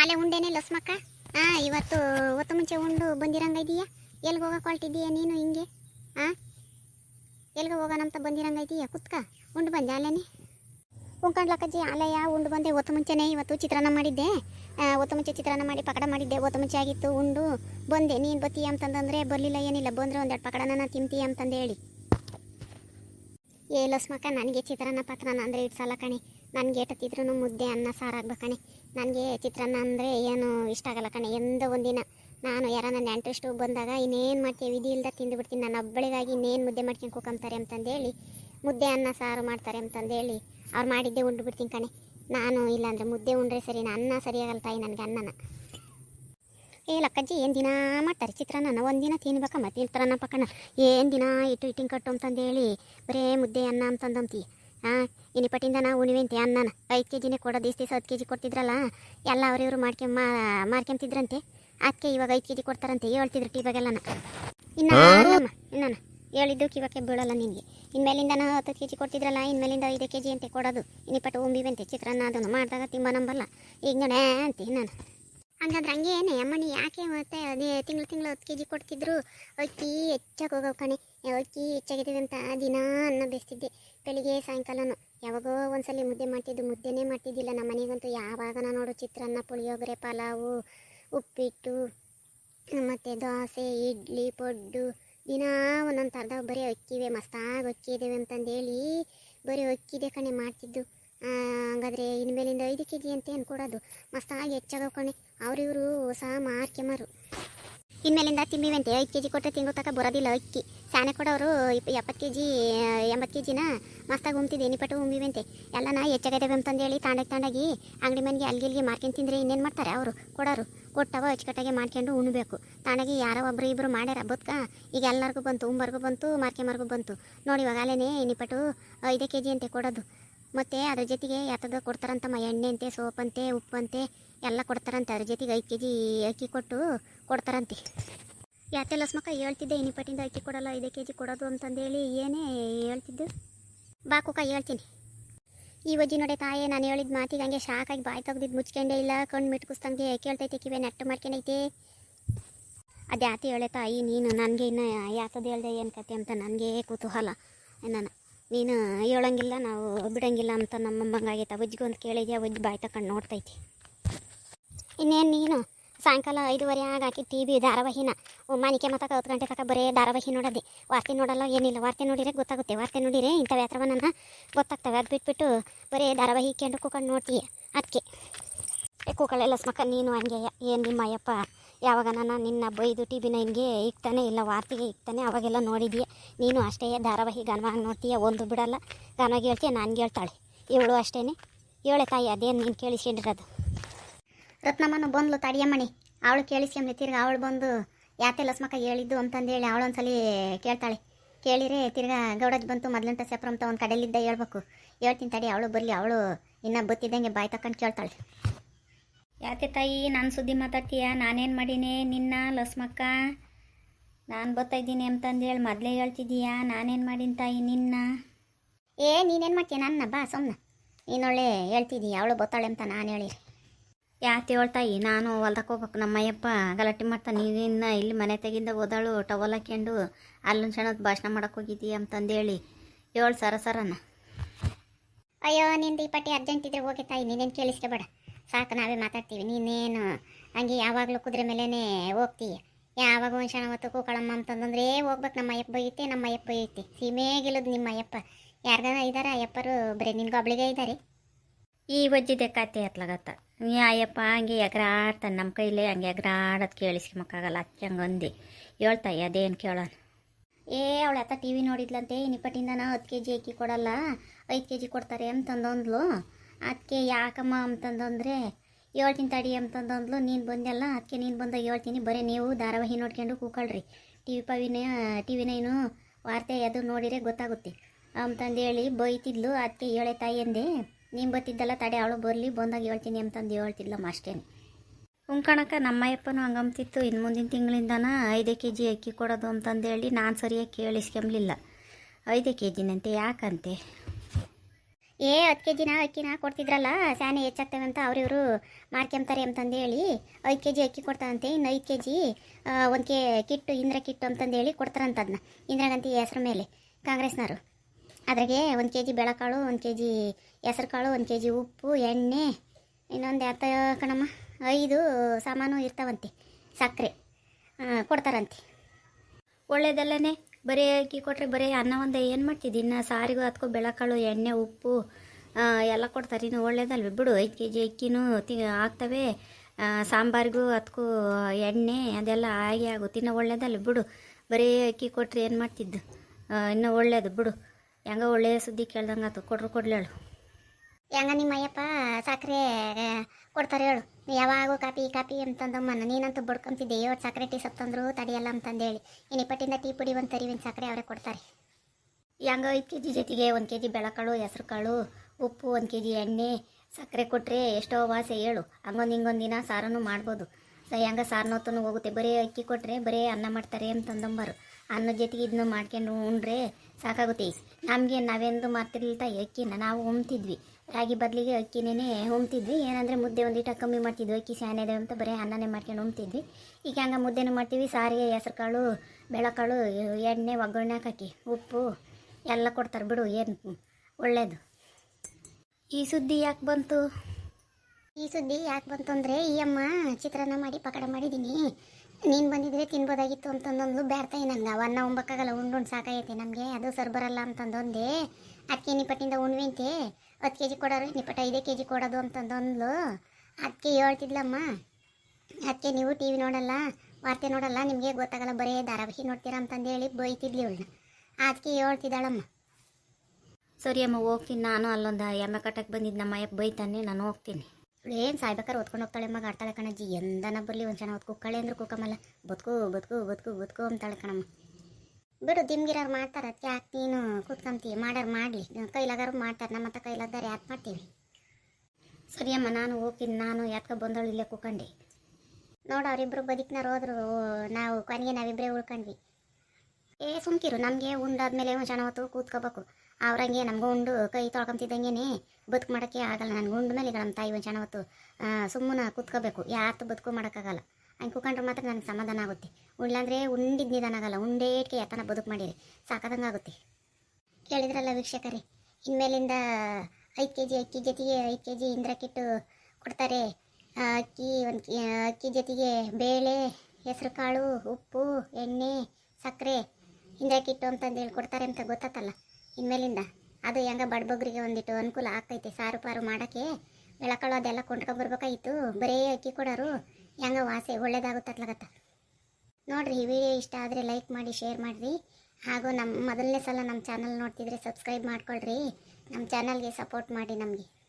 ಆಲೆ ಉಂಡೇನೆ ಲಸ್ಮಕ್ಕ ಹಾಂ ಇವತ್ತು ಹೊತ್ತು ಮುಂಚೆ ಉಂಡು ಬಂದಿರಂಗ ಇದೀಯಾ? ಎಲ್ಗೆ ಹೋಗಕ್ಕೆ ಹೊರಟಿದ್ದೀಯಾ ನೀನು ಹಿಂಗೆ? ಹಾ ಎಲ್ಗೆ ಹೋಗೋಣಂತ ಬಂದಿರಂಗ ಇದೀಯಾ ಕುತ್ಕ? ಉಂಡು ಬಂದೆ ಅಲ್ಲೇನೆ ಉಂಕಂಡ್ಲಕ್ಕಜ್ಜಿ ಆಲೆಯ ಉಂಡು ಬಂದೆ ಹೊತ್ತು ಮುಂಚೆನೇ. ಇವತ್ತು ಚಿತ್ರಾನ್ನ ಮಾಡಿದ್ದೆ. ಹೊತ್ತು ಮುಂಚೆ ಚಿತ್ರಾನ್ನ ಮಾಡಿ ಪಕಡ ಮಾಡಿದ್ದೆ. ಹೊತ್ತು ಮುಂಚೆ ಆಗಿತ್ತು, ಉಂಡು ಬಂದೆ. ನೀನು ಬತ್ತೀಯ ಅಂತಂದ್ರೆ ಬರಲಿಲ್ಲ, ಏನಿಲ್ಲ. ಬಂದರೆ ಒಂದೆರಡು ಪಕಡನ ತಿಂತೀಯ ಅಂತಂದು ಹೇಳಿ ಏ ಲಸ್ಮಕ್ಕ ನನಗೆ ಚಿತ್ರಾನ್ನ ಪತ್ರನ ಅಂದರೆ ಇಟ್ಸಲ್ಲ ಕಣೆ. ನನಗೆ ಎಟ್ಟತ್ತಿದ್ರು ಮುದ್ದೆ ಅನ್ನ ಸಾರು ಆಗ್ಬೇಕಣೆ ನನಗೆ ಚಿತ್ರಾನ್ನ ಅಂದರೆ ಏನು ಇಷ್ಟ ಆಗಲ್ಲ ಕಣೆ. ಎಂದ ಒಂದಿನ ನಾನು ಯಾರನ್ನ ನೆಂಟರಿಷ್ಟು ಬಂದಾಗ ಇನ್ನೇನು ಮಾಡ್ತೀವಿ ವಿಧಿ ಇಲ್ದ ತಿಂದು ಬಿಡ್ತೀನಿ ನನ್ನ ಒಬ್ಬಳಿಗಾಗಿ ಇನ್ನೇನು ಮುದ್ದೆ ಮಾಡ್ಕೊಂಡು ಕೂಕಂತಾರೆ ಅಂತಂದೇಳಿ, ಮುದ್ದೆ ಅನ್ನ ಸಾರು ಮಾಡ್ತಾರೆ ಅಂತಂದೇಳಿ ಅವ್ರು ಮಾಡಿದ್ದೆ ಉಂಡು ಬಿಡ್ತೀನಿ ಕಣೆ. ನಾನು ಇಲ್ಲಾಂದ್ರೆ ಮುದ್ದೆ ಉಂಡ್ರೆ ಸರಿ ಅನ್ನ ಸರಿಯಾಗಲ್ಲ ತಾಯಿ ನನಗೆ ಅನ್ನನ. ಏ ಲಕ್ಕಜ್ಜಿ, ಏನು ದಿನ ಮಾಡ್ತಾರೆ? ಚಿತ್ರಾನ್ನ ಒಂದಿನ ತಿನ್ಬೇಕ ಮತ್ತೆ ಚಿತ್ರಾನ್ನ ಪಕ್ಕಣ ಏನು ದಿನ ಇಟ್ಟು ಇಟ್ಟಿಂಗ್ ಕಟ್ಟು ಅಂತಂದೇಳಿ ಬರೇ ಮುದ್ದೆ ಅನ್ನ ಅಂತಂದಂತಿ. ಹಾಂ ಇನಿಪಟ್ಟಿಂದ ನಾವು ಉಣಿವೆಂತೆ ಅನ್ನನ ಐದು ಕೆ ಜಿನೇ ಕೊಡೋದು ಇಷ್ಟು ದಿವಸ ಹತ್ತು ಕೆ ಜಿ ಕೊಡ್ತಿದ್ರಲ್ಲ ಎಲ್ಲ ಅವ್ರಿವ್ರು ಮಾಡ್ಕೊಂಡ್ ಮಾಡ್ಕೊಂತಿದ್ರಂತೆ ಅದಕ್ಕೆ ಇವಾಗ ಐದು ಕೆ ಜಿ ಕೊಡ್ತಾರಂತೆ ಹೇಳ್ತಿದ್ರು ಟಿ ಬಾಗೆಲ್ಲನ ಇನ್ನು ಇನ್ನ ಹೇಳಿದ್ದು ಕಿವಕ್ಕೆ ಬೀಳಲ್ಲ ನಿನಗೆ. ಇನ್ಮೇಲಿಂದ ನಾವು ಹತ್ತು ಕೆ ಜಿ ಕೊಡ್ತಿದ್ರಲ್ಲ ಇನ್ಮೇಲಿಂದ ಐದು ಕೆ ಜಿ ಅಂತೆ ಕೊಡೋದು. ಇನಿಪಟ್ಟು ಅಂತೆ ಚಿತ್ರಾನ್ನ ಅದನ್ನು ಮಾಡಿದಾಗ ತಿಂಬ ನಂಬಲ್ಲ. ಈಗ ನೋಡೇ ಅಂತೆ ನಾನು. ಹಂಗಂದ್ರೆ ಹಂಗೆ ಅಮ್ಮನಿ ಯಾಕೆ ಮತ್ತೆ ಅದೇ ತಿಂಗಳು ತಿಂಗಳು ಹತ್ತು ಕೆ ಜಿ ಕೊಡ್ತಿದ್ರು? ಅಕ್ಕಿ ಹೆಚ್ಚಾಗಿ ಹೋಗೋ ಕಣೆ. ಅಕ್ಕಿ ಹೆಚ್ಚಾಗಿದ್ದೀವಿ ಅಂತ ದಿನ ಅನ್ನ ಬೇಯಿಸ್ತಿದ್ದೆ. ಬೆಳಿಗ್ಗೆ, ಸಾಯಂಕಾಲನೂ. ಯಾವಾಗೋ ಒಂದ್ಸಲ ಮುದ್ದೆ ಮಾಡ್ತಿದ್ದು, ಮುದ್ದೆನೇ ಮಾಡ್ತಿದ್ದಿಲ್ಲ. ನಮ್ಮ ಮನೆಗಂತೂ ಯಾವಾಗ ನಾನು ನೋಡು ಚಿತ್ರಾನ್ನ, ಪುಳಿಯೋಗರೆ, ಪಲಾವು, ಉಪ್ಪಿಟ್ಟು, ಮತ್ತು ದೋಸೆ, ಇಡ್ಲಿ, ಪೊಡ್ಡು. ದಿನ ಒಂದೊಂದು ಅರ್ಧ ಬರೀ ಅಕ್ಕಿವೆ, ಮಸ್ತಾಗಿ ಅಕ್ಕಿ ಇದ್ದೇವೆ ಅಂತಂದೇಳಿ ಬರೀ ಅಕ್ಕಿದೆ ಕಣೆ ಮಾಡ್ತಿದ್ದು. ಹಂಗಾದ್ರೆ ಇನ್ಮೇಲಿಂದ ಐದು ಕೆ ಜಿ ಅಂತ ಏನು ಕೊಡೋದು? ಮಸ್ತಾಗಿ ಹೆಚ್ಚಾಗ ಕಣೆ. ಅವ್ರಿವರು ಹೊಸ ಮಾರ್ಕೆಮಾರು ಇನ್ಮೇಲಿಂದ ತಿಂಬಿವಂತೆ ಐದು ಕೆ ಜಿ ಕೊಟ್ಟರೆ ತಿಂಗಳು ತಕ ಬರೋದಿಲ್ಲ ಅಕ್ಕಿ. ಸ್ಯಾನೆ ಕೊಡೋರು ಇಪ್ಪ ಎಪ್ಪತ್ತು ಕೆ ಜಿ ಎಂಬತ್ತು ಕೆ ಜಿನ ಮಸ್ತಾಗಿ ಉಮ್ತಿದ್ದೆ ನಿಪಟ್ಟು ಉಮ್ಮಿವಂತೆ ಎಲ್ಲನ ಹೆಚ್ಚಾಗದೇವೆ ಅಂತಂದೇಳಿ ತಾಂಡಾಗಿ ತಾಂಡಾಗಿ ಅಂಗಡಿ ಮನೆಗೆ ಅಲ್ಲಿಗೆ ಮಾಡ್ಕೊಂಡು ತಿಂದರೆ ಇನ್ನೇನು ಮಾಡ್ತಾರೆ ಅವರು? ಕೊಡೋರು. ಕೊಟ್ಟವ ಅಚ್ಚುಕಟ್ಟಾಗಿ ಮಾಡ್ಕೊಂಡು ಉಣ್ಬೇಕು. ತಾಂಡಾಗಿ ಯಾರೋ ಒಬ್ಬರು ಇಬ್ಬರು ಮಾಡ್ಯಾರ ಬದುಕ ಈಗ ಎಲ್ಲರಿಗೂ ಬಂತು ಉಂಬರ್ಗೂ ಬಂತು ಮಾರ್ಕೆಮರ್ಗೂ ಬಂತು. ನೋಡಿ ಇವಾಗ ಅಲ್ಲೇನೆ ನಿಪಟ್ಟು ಐದೇ ಕೆ ಜಿ ಅಂತೆ ಕೊಡೋದು. ಮತ್ತು ಅದ್ರ ಜೊತೆಗೆ ಯಾತದ ಕೊಡ್ತಾರಂತಮ್ಮ ಎಣ್ಣೆ ಅಂತೆ ಸೋಪಂತೆ, ಉಪ್ಪಂತೆ ಎಲ್ಲ ಕೊಡ್ತಾರಂತೆ. ಅದ್ರ ಜೊತೆಗೆ ಐದು ಕೆ ಜಿ ಅಕ್ಕಿ ಕೊಟ್ಟು ಕೊಡ್ತಾರಂತೆ. ಯಾತೆ ಲಸ್ಮಕ್ಕ ಹೇಳ್ತಿದ್ದೆ ಇನಿಪಟ್ಟಿಂದ ಅಕ್ಕಿ ಕೊಡಲ್ಲ, ಐದು ಕೆ ಜಿ ಕೊಡೋದು ಅಂತಂದೇಳಿ ಏನೇ ಹೇಳ್ತಿದ್ದು? ಬಾ ಕುಕ್ಕ, ಹೇಳ್ತೀನಿ. ಈ ವಜ್ಜಿ ನೋಡಿ ತಾಯೇ, ನಾನು ಹೇಳಿದ ಮಾತಿಗೆ ಹಂಗೆ ಶಾಕಾಗಿ ಬಾಯಿ ತೆಗ್ದಿದ್ದು ಮುಚ್ಕೊಂಡೇ ಇಲ್ಲ, ಕಣ್ಣು ಮಿಟ್ಕಿಸ್ದಂಗೆ ಕೇಳ್ತೈತೆ ಕಿವೆ ನೆಟ್ಟು ಮಾಡ್ಕೊಂಡೈತೆ. ಅದ್ಯಾತಿ ಹೇಳೆ ತಾಯಿ, ನೀನು ನನಗೆ ಇನ್ನು ಯಾತದ ಹೇಳ್ದೆ ಏನು ಕತೆ ಅಂತ ನನಗೆ ಕುತೂಹಲ. ನಾನು ನೀನು ಹೇಳಂಗಿಲ್ಲ, ನಾವು ಬಿಡಂಗಿಲ್ಲ ಅಂತ ನಮ್ಮಮ್ಮಂಗಾಗೈತೆ ಅಜ್ಜಿಗೆ ಒಂದು ಕೇಳಿದ್ಯಾ? ಅಜ್ಜಿ ಬಾಯ್ ತಕೊಂಡು ನೋಡ್ತೈತಿ. ಇನ್ನೇನು ನೀನು? ಸಾಯಂಕಾಲ ಐದುವರೆ ಆಗ ಹಾಕಿ ಟಿ ವಿ ಧಾರಾವಾಹಿನ ಮಾನಿಕೆ ಹತ್ತು ಗಂಟೆ ತನಕ ಬರೀ ಧಾರಾವಾಹಿ ನೋಡೋದೆ. ವಾರ್ತೆ ನೋಡಲ್ಲ, ಏನಿಲ್ಲ. ವಾರ್ತೆ ನೋಡಿರೆ ಗೊತ್ತಾಗುತ್ತೆ. ವಾರ್ತೆ ನೋಡಿರೆ ಇಂಥ ವ್ಯಾತ್ರವನ್ನ ಗೊತ್ತಾಗ್ತವೆ. ಅದು ಬಿಟ್ಬಿಟ್ಟು ಬರೀ ಧಾರಾವಾಹಿ ಕೆಂಡು ಕೂಕೊಂಡು ನೋಡ್ತೀಯ? ಅದಕ್ಕೆ ಕೂಕಳೆಲ್ಲ ಸ್ಮಕ್ಕ, ನೀನು ಹಂಗೆಯ? ಏನು ನಿಮ್ಮ ಅಯ್ಯಪ್ಪ? ಯಾವಾಗ ನಾನು ನಿನ್ನ ಬೈದು ಟಿ ವಿ ನೈನ್ಗೆ ಇಕ್ತಾನೆ ಇಲ್ಲ ವಾರ್ತೆಗೆ ಇಕ್ತಾನೆ, ಅವಾಗೆಲ್ಲ ನೋಡಿದೀಯ? ನೀನು ಅಷ್ಟೇ ಧಾರಾವಾಹಿ ಗಾನವಾಗಿ ನೋಡ್ತೀಯ? ಒಂದು ಬಿಡಲ್ಲ. ಗಾನವಾಗಿ ಹೇಳ್ತೀಯ? ನಾನು ಹೇಳ್ತಾಳೆ. ಇವಳು ಅಷ್ಟೇ ಹೇಳೆ ತಾಯಿ, ಅದೇನು ನೀನು ಕೇಳಿಸ್ಕೊಂಡಿರೋದು? ರತ್ನಮ್ಮನು ಬಂದ್ಲು, ತಡಿಯಮ್ಮಣಿ. ಅವಳು ಕೇಳಿಸ್ಕೊಂಬ್ಲಿ ತಿರ್ಗಿ ಅವಳು ಬಂದು ಯಾತೆ ಲಸ್ಮಕ್ಕ ಹೇಳಿದ್ದು ಅಂತಂದೇಳಿ ಅವಳು ಒಂದ್ಸಲಿ ಕೇಳ್ತಾಳೆ. ಕೇಳಿರೆ, ತಿರ್ಗಾ ಗೌಡಜ್ ಬಂತು ಮೊದ್ಲಂತ ಸೆಪ್ರಂತ ಒಂದು ಕಡೆಯಲ್ಲಿದ್ದ ಹೇಳ್ಬೇಕು. ಹೇಳ್ತೀನಿ ತಡಿ, ಅವಳು ಬರಲಿ, ಅವಳು ಇನ್ನೂ ಬತ್ತಿದ್ದಂಗೆ ಬಾಯ್ ತಕೊಂಡು ಕೇಳ್ತಾಳೆ. ಯಾಕೆ ತಾಯಿ ನಾನು ಸುದ್ದಿ ಮಾತಾಡ್ತೀಯ? ನಾನೇನು ಮಾಡೀನಿ? ನಿನ್ನ ಲಸ್ಮಕ್ಕ? ನಾನು ಬರ್ತಾಯಿದ್ದೀನಿ ಅಂತಂದೇಳಿ ಮೊದಲೇ ಹೇಳ್ತಿದ್ದೀಯಾ? ನಾನೇನು ಮಾಡೀನಿ ತಾಯಿ ನಿನ್ನ? ಏ ನೀನೇನು ಮಾಡ್ತೀಯ? ನನ್ನ ಬಾ ಸುಮ್ಮನೆ ನೀನೊಳ್ಳೆ ಹೇಳ್ತಿದ್ದೀಯ ಅವಳು ಬತ್ತಾಳೆ ಅಂತ ನಾನು ಹೇಳಿ. ಯಾತಿ ಹೇಳ್ತಾಯಿ ನಾನು ಹೊಲ್ದಕ್ಕೆ ಹೋಗ್ಬೇಕು. ನಮ್ಮ ಅಯ್ಯಪ್ಪ ಗಲಾಟೆ ಮಾಡ್ತಾ ನೀನಿನ್ನ ಇಲ್ಲಿ ಮನೆ ತೆಗಿಂದ ಓದಾಳು ಟವಲ್ ಹಾಕ್ಯಂಡು ಅಲ್ಲೊಂದು ಸಣ್ಣದ ಭಾಷಣ ಮಾಡಕ್ಕೆ ಹೋಗಿದ್ದೀಯ ಅಂತಂದೇಳಿ ಏಳು ಸರ ಸರನ. ಅಯ್ಯೋ ನಿಂದು ಈ ಪಟ್ಟಿ ಅರ್ಜೆಂಟ್ ಇದ್ರೆ ಹೋಗಿ ತಾಯಿ ನೀನೇನು ಕೇಳಿಸ್ಕೋಬೇಡ ಸಾಕು ನಾವೇ ಮಾತಾಡ್ತೀವಿ. ನೀನೇನು? ಹಂಗೆ ಯಾವಾಗಲೂ ಕುದುರೆ ಮೇಲೇ ಹೋಗ್ತೀಯ ಯಾವಾಗ ಒಂದು ಕ್ಷಣ ಹೊತ್ತು ಕೂಕಳಮ್ಮ ಅಂತಂದ್ರೆ ಹೋಗ್ಬೇಕು ನಮ್ಮ ಅಯ್ಯಪ್ಪ ಬೈಯುತ್ತೆ ನಮ್ಮ ಅಯ್ಯಪ್ಪ ಬೈಯುತ್ತೆ. ಸೀಮೆಗಿಲ್ಲದು ನಿಮ್ಮ ಅಯ್ಯಪ್ಪ. ಯಾರ್ದಾನ ಇದಾರ? ಅಯ್ಯಪ್ಪರು ಬರೀ ನಿನ್ಗೆ ಒಬ್ಳಿಗೆ ಇದ್ದಾರೆ ಈ ಒಜ್ಜಿದೆ ಕತೆ ಎತ್ಲಾಗತ್ತ. ನೀ ಅಯ್ಯಪ್ಪ ಹಂಗೆ ಎಗರಾಡ್ತಾನೆ ನಮ್ಮ ಕೈಲೇ ಹಂಗೆ ಎಗ್ರಾಡೋದು ಕೇಳಿಸ್ಕೊಂಬಕ್ಕಾಗಲ್ಲ ಹಚ್ಚಂಗೆ ಹಂಗೆ ಅಂದು ಹೇಳ್ತಾಯಿ ಅದೇನು ಕೇಳೋಣ? ಏ ಅವಳ ಹತ್ತ ಟಿ ವಿ ನೋಡಿದ್ಲಂತೆ ನಿಪ್ಪಟ್ಟಿಂದ ನಾ ಹತ್ತು ಕೆ ಜಿ ಅಕ್ಕಿ ಕೊಡಲ್ಲ ಐದು ಕೆ ಜಿ ಕೊಡ್ತಾರೆ ಅಂತಂದೊಂದ್ಲು. ಅದಕ್ಕೆ ಯಾಕಮ್ಮ ಅಂತಂದ್ರೆ ಹೇಳ್ತೀನಿ ತಡಿ ಅಂತಂದ್ಲು ನೀನು ಬಂದೆಲ್ಲ ಅದಕ್ಕೆ ನೀನು ಬಂದಾಗ ಹೇಳ್ತೀನಿ, ಬರೀ ನೀವು ಧಾರಾವಾಹಿ ನೋಡ್ಕೊಂಡು ಕೂಕೊಳ್ರಿ. ಟಿ ವಿ ಪವಿನ, ಟಿ ವಿನೇನು ವಾರ್ತೆ ಅದು ನೋಡಿರೆ ಗೊತ್ತಾಗುತ್ತೆ. ಅಂತಂದೇಳಿ ಬೈತಿದ್ಲು ಅದಕ್ಕೆ ಹೇಳೆ ತಾಯಿ ಅಂದೆ, ನೀನು ಬತ್ತಿದ್ದಲ್ಲ ತಡೆ, ಅವಳು ಬರಲಿ, ಬಂದಾಗ ಹೇಳ್ತೀನಿ ಅಂತಂದು ಹೇಳ್ತಿದ್ಲಮ್ಮ ಅಷ್ಟೇ ಉಂಕಣಕ ನಮ್ಮಯ್ಯಪ್ಪನೂ ಹಂಗಂತಿತ್ತು ಇನ್ನು ಮುಂದಿನ ತಿಂಗಳಿಂದನ ಐದೇ ಕೆ ಜಿ ಅಕ್ಕಿ ಕೊಡೋದು ಅಂತಂದೇಳಿ ನಾನು ಸರಿಯಾಗಿ ಕೇಳಿಸ್ಕೊಂಬ್ಲಿಲ್ಲ. ಐದೇ ಕೆ ಜಿನಂತೆ ಯಾಕಂತೆ? ಏ, ಹತ್ತು ಕೆ ಜಿನ ಅಕ್ಕಿನ ಕೊಡ್ತಿದ್ರಲ್ಲ ಸ್ಯಾನೆ ಹೆಚ್ಚಾಗ್ತವೆ ಅಂತ ಅವ್ರಿವರು ಮಾಡ್ಕೊಂತಾರೆ ಅಂತಂದು ಹೇಳಿ ಐದು ಕೆ ಜಿ ಅಕ್ಕಿ ಕೊಡ್ತಾರಂತೆ, ಇನ್ನು ಐದು ಕೆ ಜಿ ಒಂದು ಕೆ, ಕಿಟ್ಟು, ಇಂದ್ರ ಕಿಟ್ಟು ಅಂತಂದೇಳಿ ಕೊಡ್ತಾರಂತ ಅದನ್ನ ಇಂದಿರಾ ಗಾಂಧಿ ಹೆಸರು ಮೇಲೆ, ಕಾಂಗ್ರೆಸ್ನವರು. ಅದ್ರಾಗೆ ಒಂದು ಕೆ ಜಿ ಬೇಳೆಕಾಳು, ಒಂದು ಕೆ ಜಿ ಹೆಸ್ರು ಕಾಳು ಒಂದು ಕೆ ಜಿ ಉಪ್ಪು, ಎಣ್ಣೆ, ಇನ್ನೊಂದು ಯಾತ ಕಣಮ್ಮ, ಐದು ಸಾಮಾನು ಇರ್ತಾವಂತೆ ಸಕ್ಕರೆ ಕೊಡ್ತಾರಂತೆ. ಒಳ್ಳೇದಲ್ಲನೇ. ಬರೀ ಅಕ್ಕಿ ಕೊಟ್ಟರೆ ಬರೀ ಅನ್ನ ಒಂದೇ, ಏನು ಮಾಡ್ತಿದ್ದಿ ಇನ್ನು ಸಾರಿಗೂ ಅದಕ್ಕೂ ಬೆಳಕಾಳು, ಎಣ್ಣೆ, ಉಪ್ಪು ಎಲ್ಲ ಕೊಡ್ತಾರೆ. ಇನ್ನು ಒಳ್ಳೇದಲ್ವೇ? ಬಿಡು, ಐದು ಕೆ ಜಿ ಅಕ್ಕಿನೂ ತಿ, ಆಗ್ತವೆ. ಸಾಂಬಾರಿಗೂ ಅದಕ್ಕೂ ಎಣ್ಣೆ, ಅದೆಲ್ಲ ಆಗಿ ಆಗುತ್ತೆ. ಇನ್ನು ಒಳ್ಳೇದಲ್ಲ ಬಿಡು. ಬರೀ ಅಕ್ಕಿ ಕೊಟ್ಟರೆ ಏನು ಮಾಡ್ತಿದ್ದು? ಇನ್ನೂ ಇನ್ನು ಒಳ್ಳೇದು. ಬಿಡು. ಹೆಂಗೆ ಒಳ್ಳೆಯ ಸುದ್ದಿ ಕೇಳ್ದಂಗೆ ಆತು ಕೊಟ್ರು ಕೊಡ್ಲೇಳು. ಹೆಂಗ ನಿಮ್ಮ ಅಯ್ಯಪ್ಪ ಸಕ್ಕರೆ ಕೊಡ್ತಾರೆ ಹೇಳು. ಯಾವಾಗೂ ಕಾಪಿ ಕಾಪಿ ಅಂತಂದಮ್ಮ, ನೀನಂತೂ ಬಡ್ಕೊಂತಿದ್ದೆ. ಏಳು ಸಕ್ಕರೆ ಟೀ ಸಪ್ ತಂದ್ರು ತಡಿಯಲ್ಲ ಅಂತಂದೇಳಿ. ಇನ್ನಿಪ್ಪಟ್ಟಿಂದ ಟೀ ಪುಡಿ ಒಂದು ತರಿವಿನ ಸಕ್ಕರೆ ಅವರೇ ಕೊಡ್ತಾರೆ. ಹೆಂಗ ಐದು ಕೆ ಜಿ ಜೊತೆಗೆ ಒಂದು ಕೆ ಜಿ ಬೆಳಕಾಳು ಹೆಸ್ರು ಕಾಳು ಉಪ್ಪು, ಒಂದು ಕೆ ಜಿ ಎಣ್ಣೆ ಸಕ್ಕರೆ ಕೊಟ್ಟರೆ ಎಷ್ಟೋ ವಾಸೆ ಹೇಳು. ಹಂಗೊಂದು ಹಿಂಗೊಂದು ದಿನ ಸಾರನ್ನು ಮಾಡ್ಬೋದು. ಹೆಂಗ ಸಾರ್ನೊತ್ತೂ ಹೋಗುತ್ತೆ. ಬರೀ ಅಕ್ಕಿ ಕೊಟ್ಟರೆ ಬರೀ ಅನ್ನ ಮಾಡ್ತಾರೆ ಅಂತಂದಂಬರು. ಅನ್ನದ ಜೊತೆಗೆ ಇದನ್ನು ಮಾಡ್ಕೊಂಡು ಉಂಡ್ರೆ ಸಾಕಾಗುತ್ತೆ. ನಮಗೆ ನಾವೆಂದು ಮಾಡ್ತಿರ್ಲಿಲ್ಲ ತಾಯಿ ಅಕ್ಕಿನ ನಾವು ಹೊಮ್ತಿದ್ವಿ ರಾಗಿ ಬದಲಿಗೆ ಅಕ್ಕಿನೇ ಹೊಮ್ತಿದ್ವಿ ಏನಂದರೆ ಮುದ್ದೆ ಒಂದಿಟ ಕಮ್ಮಿ ಮಾಡ್ತಿದ್ವಿ. ಅಕ್ಕಿ ಸ್ಯಾನಿದೆ ಅಂತ ಬರೀ ಅನ್ನನೇ ಮಾಡ್ಕೊಂಡು ಹೊಂತಿದ್ವಿ ಈಗ ಹಂಗೆ ಮುದ್ದೆನೂ ಮಾಡ್ತೀವಿ. ಸಾರಿಗೆ ಹೆಸ್ರು ಕಾಳು ಬೆಳಕಾಳು, ಎಣ್ಣೆ, ಒಗ್ಗರಣೆ ಹಾಕಿ, ಉಪ್ಪು ಎಲ್ಲ ಕೊಡ್ತಾರೆ ಬಿಡು, ಏನು ಒಳ್ಳೇದು. ಈ ಸುದ್ದಿ ಯಾಕೆ ಬಂತು? ಈ ಸುದ್ದಿ ಯಾಕೆ ಬಂತು ಅಂದರೆ ಈ ಅಮ್ಮ ಚಿತ್ರಾನ್ನ ಮಾಡಿ ಪಕಡ ಮಾಡಿದ್ದೀನಿ. ನೀನು ಬಂದಿದ್ರೆ ತಿನ್ಬೋದಾಗಿತ್ತು ಅಂತಂದೊಂದು ಬ್ಯಾಡ್ತಾಯಿ ನಂಗೆ ಅವನ್ನ ಉಂಬಕ್ಕಾಗಲ್ಲ, ಉಂಡುಂಡು ಸಾಕಾಗೈತೆ ನಮಗೆ. ಅದು ಸರ್ ಬರಲ್ಲ ಅಂತಂದೊಂದೆ. ಅದಕ್ಕೆ ನಿಪ್ಪಟ್ಟಿಂದ ಉಣ್ವೆಂತೆ. ಹತ್ತು ಕೆ ಜಿ ಕೊಡೋರು, ನಿಪ್ಪಟ್ಟು ಐದೇ ಕೆ ಜಿ ಕೊಡೋದು ಅಂತಂದೊಂದ್ಲು. ಅದಕ್ಕೆ ಹೇಳ್ತಿದ್ಲಮ್ಮ. ಅದಕ್ಕೆ ನೀವು ಟಿ ವಿ ನೋಡಲ್ಲ, ವಾರ್ತೆ ನೋಡಲ್ಲ, ನಿಮಗೆ ಗೊತ್ತಾಗಲ್ಲ, ಬರೀ ಧಾರಾವಾಹಿ ನೋಡ್ತೀರಾ ಅಂತಂದೇಳಿ ಬೈತಿದ್ಲಿ ಇವಳನ್ನ. ಅದಕ್ಕೆ ಹೇಳ್ತಿದ್ದಾಳಮ್ಮ. ಸರಿ ಅಮ್ಮ, ಹೋಗ್ತೀನಿ. ನಾನು ಅಲ್ಲೊಂದು ಎಮ್ಮೆ ಕಟ್ಟಕ್ಕೆ ಬಂದಿದ್ದು ನಮ್ಮ ಬೈತಾನೆ, ನಾನು ಹೋಗ್ತೀನಿ. ಏನು ಸಾಯ್ಬೇಕಾದ್ರೆ ಓದ್ಕೊಂಡು ಹೋಗ್ತಾಳೆ ಮಗ, ಆಡ್ತಾಳೆ ಕಣಜ್ಜಿ. ಎಂದನ ಬರಲಿ ಒಂದು ಚೆನ್ನಾಗಿ ಕುಕ್ಕಳೆ ಅಂದ್ರೆ ಕುಕ್ಕಮಲ್ಲ ಬದುಕು ಬದುಕು ಬದುಕು ಬದುಕು ಅಂತಾಳೆ ಕಣಮ್ಮ. ಬಿಡು, ದಿಮ್ಗಿರಾರು ಮಾಡ್ತಾರೆ ಅದಕ್ಕೆ ಯಾಕೆ ನೀನು ಕೂತ್ಕೊಂತೀವಿ ಮಾಡೋರು ಮಾಡಲಿ. ಕೈಲಾಗಾರು ಮಾಡ್ತಾರೆ, ನಮ್ಮ ಹತ್ರ ಕೈಲಾದಾರೆ ಯಾಕೆ ಮಾಡ್ತೀವಿ? ಸರಿ ಅಮ್ಮ, ನಾನು ಹೋಗ್ತೀನಿ. ನಾನು ಯಾಕೆ ಬಂದಳು ಇಲ್ಲೇ ಕೂಕಂಡೆ. ನೋಡು ಅವರಿಬ್ಬರು ಬದುಕಿನಾರು ಹೋದ್ರು. ನಾವು ಕೊನೆಗೆ ನಾವಿಬ್ಬರೇ ಉಳ್ಕೊಂಡ್ವಿ. ಏ, ಸುಮ್ಕಿರು. ನಮಗೆ ಉಂಡಾದ್ಮೇಲೆ ಒಂದು ಜನ ಹೊತ್ತು ಕೂತ್ಕೋಬೇಕು. ಅವ್ರಂಗೆ ನಮ್ಗೆ ಉಂಡು ಕೈ ತೊಳ್ಕೊಂತಿದ್ದಂಗೆನೇ ಬದುಕು ಮಾಡೋಕ್ಕೆ ಆಗಲ್ಲ. ನನಗೆ ಉಂಡ ಮೇಲೆ ನಮ್ಮ ತಾಯಿ ಒಂದು ಹೊತ್ತು. ಸುಮ್ಮನೆ ಕೂತ್ಕೋಬೇಕು. ಯಾತು ಬದುಕು ಮಾಡೋಕ್ಕಾಗಲ್ಲ. ಹಂಗೆ ಕೂತ್ಕೊಂಡ್ರೆ ಮಾತ್ರ ನನಗೆ ಸಮಾಧಾನ ಆಗುತ್ತೆ. ಉಂಡ್ಲಂದ್ರೆ ಉಂಡಿದ ನಿಧಾನ ಆಗಲ್ಲ. ಉಂಡೇಟ್ಗೆ ಯಾತನ ಬದುಕು ಮಾಡಿರಿ. ಸಾಕಾದಂಗೆ ಆಗುತ್ತೆ. ಕೇಳಿದ್ರಲ್ಲ ವೀಕ್ಷಕರೇ, ಇನ್ಮೇಲಿಂದ ಐದು ಕೆ ಜಿ ಅಕ್ಕಿ ಜೊತೆಗೆ ಐದು ಕೆ ಜಿ ಇಂದ್ರ ಕಿಟ್ಟು ಕೊಡ್ತಾರೆ. ಅಕ್ಕಿ, ಒಂದು ಅಕ್ಕಿ ಜೊತೆಗೆ ಬೇಳೆ, ಹೆಸರು ಕಾಳು, ಉಪ್ಪು, ಎಣ್ಣೆ, ಸಕ್ಕರೆ, ಇಂದ್ರ ಕಿಟ್ಟು ಅಂತಂದೇಳಿ ಕೊಡ್ತಾರೆ ಅಂತ ಗೊತ್ತಾತಲ್ಲ. ಇನ್ಮೇಲಿಂದ? ಅದು ಹೆಂಗ ಬಡಬಗ್ರಿಗೆ ಒಂದಿಟ್ಟು ಅನುಕೂಲ ಆಗ್ತೈತೆ, ಸಾರು ಪಾರು ಮಾಡೋಕ್ಕೆ? ಬೆಳಕಳು ಅದೆಲ್ಲ ಕೊಂಡ್ಕೊಂಬರ್ಬೇಕಾಗಿತ್ತು ಬರೀ ಅಕ್ಕಿ ಕೊಡೋರು. ಹೆಂಗ ವಾಸೆ? ಒಳ್ಳೇದಾಗುತ್ತತ್ಲಾಗತ್ತ. ನೋಡ್ರಿ, ಈ ವಿಡಿಯೋ ಇಷ್ಟ ಆದರೆ ಲೈಕ್ ಮಾಡಿ, ಶೇರ್ ಮಾಡಿರಿ. ಹಾಗೂ ನಮ್ಮ ಮೊದಲನೇ ಸಲ ನಮ್ಮ ಚಾನಲ್ ನೋಡ್ತಿದ್ರೆ ಸಬ್ಸ್ಕ್ರೈಬ್ ಮಾಡ್ಕೊಳ್ರಿ. ನಮ್ಮ ಚಾನಲ್ಗೆ ಸಪೋರ್ಟ್ ಮಾಡಿ ನಮಗೆ.